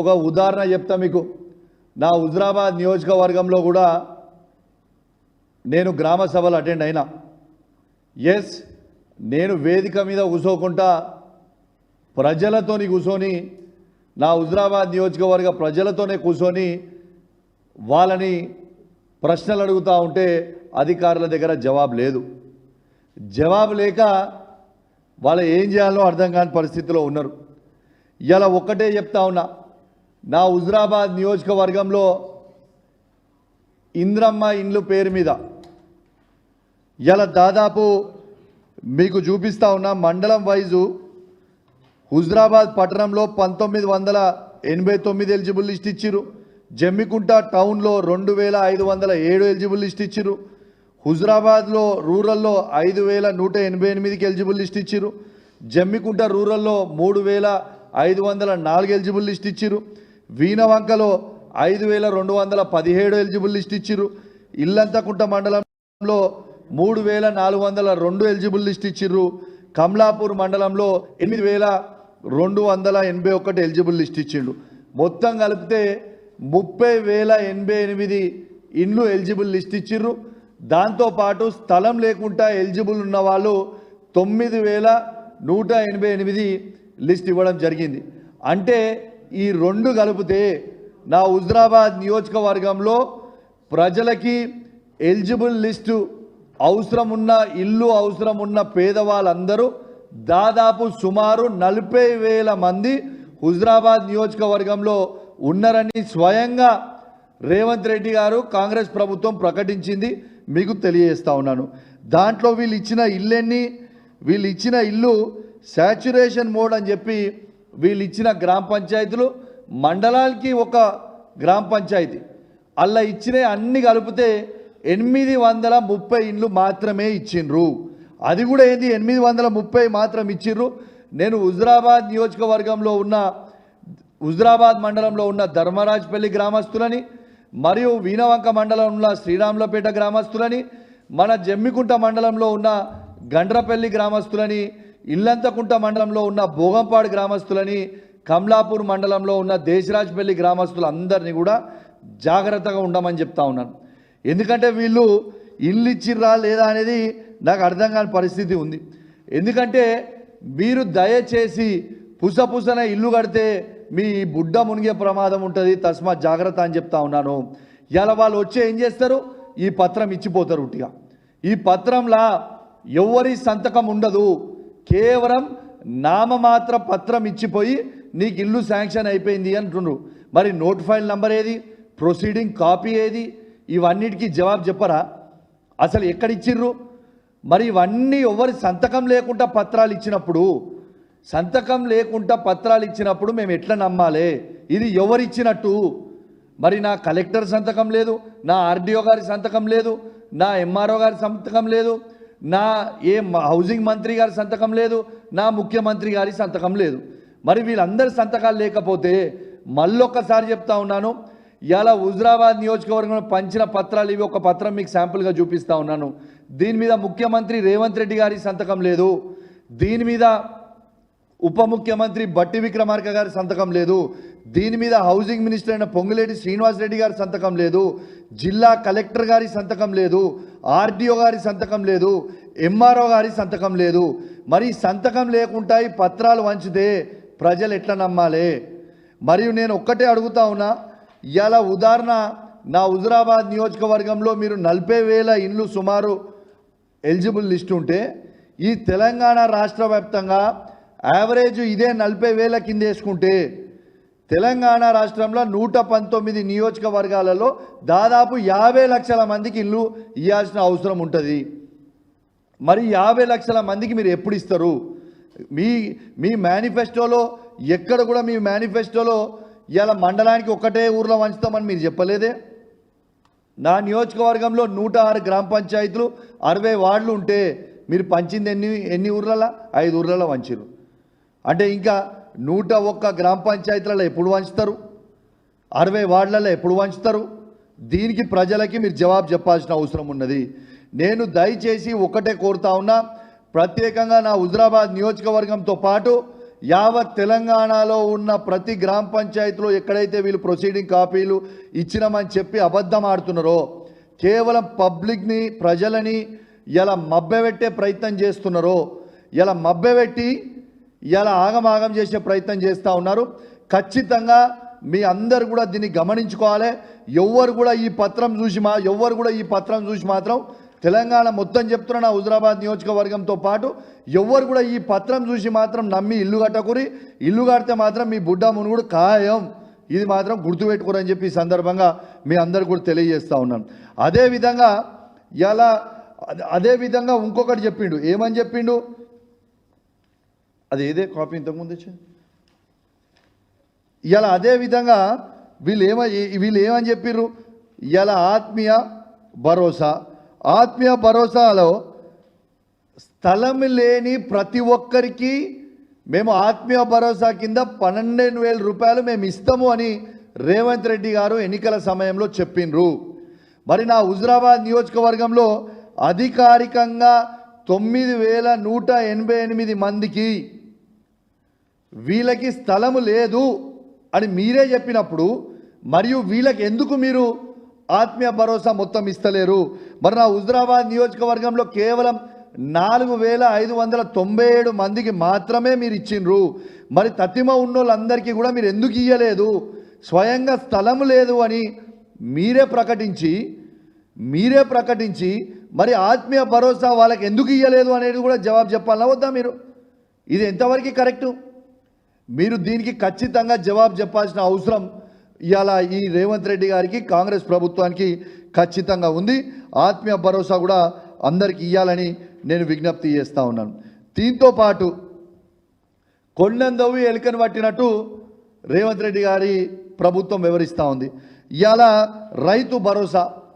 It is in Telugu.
ఒక ఉదాహరణ చెప్తా మీకు. నా హుజరాబాద్ నియోజకవర్గంలో కూడా నేను గ్రామ సభలు అటెండ్ అయినా. ఎస్ నేను వేదిక మీద కూసోకుండా ప్రజలతోని కూర్చొని నా హుజరాబాద్ నియోజకవర్గ ప్రజలతోనే కూర్చొని వాళ్ళని ప్రశ్నలు అడుగుతూ ఉంటే అధికారుల దగ్గర జవాబు లేదు. జవాబు లేక వాళ్ళు ఏం చేయాలో అర్థం కాని పరిస్థితిలో ఉన్నారు. ఇలా ఒక్కటే చెప్తా ఉన్నా. నా హుజరాబాద్ నియోజకవర్గంలో ఇంద్రమ్మ ఇండ్లు పేరు మీద ఇలా దాదాపు మీకు చూపిస్తా ఉన్నా మండలం వైజు హుజరాబాద్ పట్టణంలో పంతొమ్మిది వందల ఎనభై తొమ్మిది ఎలిజిబుల్ లిస్ట్ ఇచ్చిరు జమ్మికుంట టౌన్లో రెండు వేల ఐదు వందల ఏడు ఎలిజిబుల్ లిస్ట్ ఇచ్చిరు హుజరాబాద్లో రూరల్లో ఐదు వేల నూట ఎనభై ఎనిమిదికి ఎలిజిబుల్ లిస్ట్ ఇచ్చిరు జమ్మికుంట రూరల్లో మూడు వేల ఐదు వందల నాలుగు ఎలిజిబుల్ లిస్ట్ ఇచ్చిరు వీణవంకలో ఐదు వేల రెండు వందల పదిహేడు ఎలిజిబుల్ లిస్ట్ ఇచ్చిర్రు. ఇల్లంతకుంట మండలంలో మూడు వేల నాలుగు వందల రెండు ఎలిజిబుల్ లిస్ట్ ఇచ్చిర్రు. కమలాపూర్ మండలంలో ఎనిమిది వేల రెండు వందల ఎనభై ఒకటి ఎలిజిబుల్ లిస్ట్ ఇచ్చిండు మొత్తం కలిపితే ముప్పై వేల ఎనభై ఎనిమిది ఇండ్లు ఎలిజిబుల్ లిస్ట్ ఇచ్చిర్రు. దాంతోపాటు స్థలం లేకుండా ఎలిజిబుల్ ఉన్న వాళ్ళు తొమ్మిది వేల నూట ఎనభై ఎనిమిది లిస్ట్ ఇవ్వడం జరిగింది. అంటే ఈ రెండు కలిపితే నా హుజరాబాద్ నియోజకవర్గంలో ప్రజలకి ఎలిజిబుల్ లిస్టు అవసరం ఉన్న ఇల్లు అవసరం ఉన్న పేదవాళ్ళందరూ దాదాపు సుమారు నలభై వేల మంది హుజరాబాద్ నియోజకవర్గంలో ఉన్నారని స్వయంగా రేవంత్ రెడ్డి గారు కాంగ్రెస్ ప్రభుత్వం ప్రకటించింది. మీకు తెలియజేస్తా ఉన్నాను. దాంట్లో వీళ్ళు ఇచ్చిన ఇల్లెన్ని వీళ్ళు ఇచ్చిన ఇల్లు శాచురేషన్ మోడ్ అని చెప్పి వీళ్ళు ఇచ్చిన గ్రామ పంచాయతీలు మండలానికి ఒక గ్రామ పంచాయతీ. అలా ఇచ్చిన అన్ని కలిపితే ఎనిమిది వందల ముప్పై ఇండ్లు మాత్రమే ఇచ్చిండ్రు. అది కూడా ఏంది? ఎనిమిది వందల ముప్పై మాత్రం ఇచ్చిర్రు నేను హుజరాబాద్ నియోజకవర్గంలో ఉన్న హుజరాబాద్ మండలంలో ఉన్న ధర్మరాజ్పల్లి గ్రామస్తులని మరియు వీణవంక మండలంలో శ్రీరాములపేట గ్రామస్తులని మన జమ్మికుంట మండలంలో ఉన్న గండ్రపల్లి గ్రామస్తులని ఇల్లంతకుంట మండలంలో ఉన్న భోగంపాడు గ్రామస్తులని కమలాపూర్ మండలంలో ఉన్న దేశరాజ్పల్లి గ్రామస్తులందరినీ కూడా జాగ్రత్తగా ఉండమని చెప్తా ఉన్నాను. ఎందుకంటే వీళ్ళు ఇల్లు ఇచ్చిర్రా లేదా అనేది నాకు అర్థం కాని పరిస్థితి ఉంది. ఎందుకంటే మీరు దయచేసి పుసపుసన ఇల్లు కడితే మీ బుడ్డ మునిగే ప్రమాదం ఉంటుంది తస్మా జాగ్రత్త అని చెప్తా ఉన్నాను. ఇలా వాళ్ళు వచ్చి ఏం చేస్తారు? ఈ పత్రం ఇచ్చిపోతారు ఉట్టిగా. ఈ పత్రంలా ఎవరి సంతకం ఉండదు. కేవలం నామమాత్ర పత్రం ఇచ్చిపోయి నీకు ఇల్లు శాంక్షన్ అయిపోయింది అంటుండ్రు. మరి నోట్ ఫైల్ నంబర్ ఏది? ప్రొసీడింగ్ కాపీ ఏది? ఇవన్నిటికీ జవాబు చెప్పరా? అసలు ఎక్కడిచ్చిర్రు? మరి ఇవన్నీ ఎవరి సంతకం లేకుండా పత్రాలు ఇచ్చినప్పుడు సంతకం లేకుండా పత్రాలు ఇచ్చినప్పుడు మేము ఎట్లా నమ్మాలి? ఇది ఎవరిచ్చినట్టు? మరి నా కలెక్టర్ సంతకం లేదు నా ఆర్డీఓ గారి సంతకం లేదు నా ఎంఆర్ఓ గారి సంతకం లేదు నా ఏ హౌసింగ్ మంత్రి గారి సంతకం లేదు నా ముఖ్యమంత్రి గారి సంతకం లేదు. మరి వీళ్ళందరి సంతకాలు లేకపోతే మళ్ళొక్కసారి చెప్తా ఉన్నాను ఇలా హుజరాబాద్ నియోజకవర్గంలో పంచిన పత్రాలు ఇవి ఒక పత్రం మీకు శాంపుల్గా చూపిస్తా ఉన్నాను. దీని మీద ముఖ్యమంత్రి రేవంత్ రెడ్డి గారి సంతకం లేదు దీని మీద ఉప ముఖ్యమంత్రి బట్టి విక్రమార్క గారి సంతకం లేదు దీని మీద హౌసింగ్ మినిస్టర్ అయిన పొంగులేటి శ్రీనివాస్ రెడ్డి గారి సంతకం లేదు జిల్లా కలెక్టర్ గారి సంతకం లేదు ఆర్డీఓ గారి సంతకం లేదు ఎంఆర్ఓ గారి సంతకం లేదు. మరి సంతకం లేకుండా ఈ పత్రాలు వంచితే ప్రజలు ఎట్లా నమ్మాలి? మరియు నేను ఒక్కటే అడుగుతా ఉన్నా ఇలా ఉదాహరణ నా హుజురాబాద్ నియోజకవర్గంలో మీరు నలభై వేల ఇండ్లు సుమారు ఎలిజిబుల్ లిస్ట్ ఉంటే ఈ తెలంగాణ రాష్ట్ర వ్యాప్తంగా యావరేజ్ ఇదే నలభై వేల కింద వేసుకుంటే తెలంగాణ రాష్ట్రంలో నూట పంతొమ్మిది నియోజకవర్గాలలో దాదాపు యాభై లక్షల మందికి ఇల్లు ఇవ్వాల్సిన అవసరం ఉంటుంది. మరి యాభై లక్షల మందికి మీరు ఎప్పుడు ఇస్తారు? మీ మీ మేనిఫెస్టోలో ఎక్కడ కూడా మీ మేనిఫెస్టోలో ఇలా మండలానికి ఒకటే ఊర్లో వంచుతామని మీరు చెప్పలేదే? నా నియోజకవర్గంలో నూట ఆరు గ్రామ పంచాయతీలు అరవై వార్డులు ఉంటే మీరు పంచింది ఎన్ని ఎన్ని ఊర్లలో? ఐదు ఊర్లలో వంచారు అంటే ఇంకా నూట ఒక్క గ్రామ పంచాయతీలలో ఎప్పుడు వంచుతారు? అరవై వార్డులలో ఎప్పుడు వంచుతారు? దీనికి ప్రజలకి మీరు జవాబు చెప్పాల్సిన అవసరం ఉన్నది. నేను దయచేసి ఒకటే కోరుతా ఉన్నా ప్రత్యేకంగా నా హుజరాబాద్ నియోజకవర్గంతో పాటు యావత్ తెలంగాణలో ఉన్న ప్రతి గ్రామ పంచాయతీలో ఎక్కడైతే వీళ్ళు ప్రొసీడింగ్ కాపీలు ఇచ్చినామని చెప్పి అబద్ధం ఆడుతున్నారో కేవలం పబ్లిక్ని ప్రజలని ఇలా మభ్యపెట్టే ప్రయత్నం చేస్తున్నారో ఇలా మభ్యపెట్టి ఇలా ఆగమాగం చేసే ప్రయత్నం చేస్తూ ఉన్నారు. ఖచ్చితంగా మీ అందరు కూడా దీన్ని గమనించుకోవాలి. ఎవ్వరు కూడా ఈ పత్రం చూసి మా ఎవ్వరు కూడా ఈ పత్రం చూసి మాత్రం తెలంగాణ మొత్తం చెప్తున్న నా హుజరాబాద్ నియోజకవర్గంతో పాటు ఎవ్వరు కూడా ఈ పత్రం చూసి మాత్రం నమ్మి ఇల్లు కట్టకురి. ఇల్లు కడితే మాత్రం మీ బుడ్డ మునుగుడు ఖాయం. ఇది మాత్రం గుర్తుపెట్టుకోరని చెప్పి ఈ సందర్భంగా మీ అందరు కూడా తెలియజేస్తూ ఉన్నాను. అదేవిధంగా ఇలా అదే విధంగా ఇంకొకటి చెప్పిండు. ఏమని చెప్పిండు? అది ఏదే కాపీ ఇంతకుముందు ఇచ్చింది ఇలా అదే విధంగా వీళ్ళు ఏమ వీళ్ళు ఏమని చెప్పిర్రు? ఇలా ఆత్మీయ భరోసా. ఆత్మీయ భరోసాలో స్థలం లేని ప్రతి ఒక్కరికి మేము ఆత్మీయ భరోసా కింద పన్నెండు వేల రూపాయలు మేము ఇస్తాము అని రేవంత్ రెడ్డి గారు ఎన్నికల సమయంలో చెప్పిండ్రు మరి నా హుజరాబాద్ నియోజకవర్గంలో అధికారికంగా తొమ్మిది వేల నూట ఎనభై ఎనిమిది మందికి వీళ్ళకి స్థలము లేదు అని మీరే చెప్పినప్పుడు మరియు వీళ్ళకి ఎందుకు మీరు ఆత్మీయ భరోసా మొత్తం ఇస్తలేరు? మరి నా హుజరాబాద్ నియోజకవర్గంలో కేవలం నాలుగు వేల ఐదు వందల తొంభై ఏడు మందికి మాత్రమే మీరు ఇచ్చిండ్రు. మరి తతిమ ఉన్నోళ్ళందరికీ కూడా మీరు ఎందుకు ఇయ్యలేదు? స్వయంగా స్థలం లేదు అని మీరే ప్రకటించి మీరే ప్రకటించి మరి ఆత్మీయ భరోసా వాళ్ళకి ఎందుకు ఇయ్యలేదు అనేది కూడా జవాబు చెప్పాలన్నా వద్దా మీరు? ఇది ఎంతవరకు కరెక్టు? మీరు దీనికి ఖచ్చితంగా జవాబు చెప్పాల్సిన అవసరం ఇవాళ ఈ రేవంత్ రెడ్డి గారికి కాంగ్రెస్ ప్రభుత్వానికి ఖచ్చితంగా ఉంది. ఆత్మీయ భరోసా కూడా అందరికి ఇవ్వాలని నేను విజ్ఞప్తి చేస్తూ ఉన్నాను. దీంతో పాటు కొండందవి ఎలుకను పట్టినట్టు రేవంత్ రెడ్డి గారి ప్రభుత్వం వివరిస్తూ ఉంది. ఇవాళ రైతు భరోసా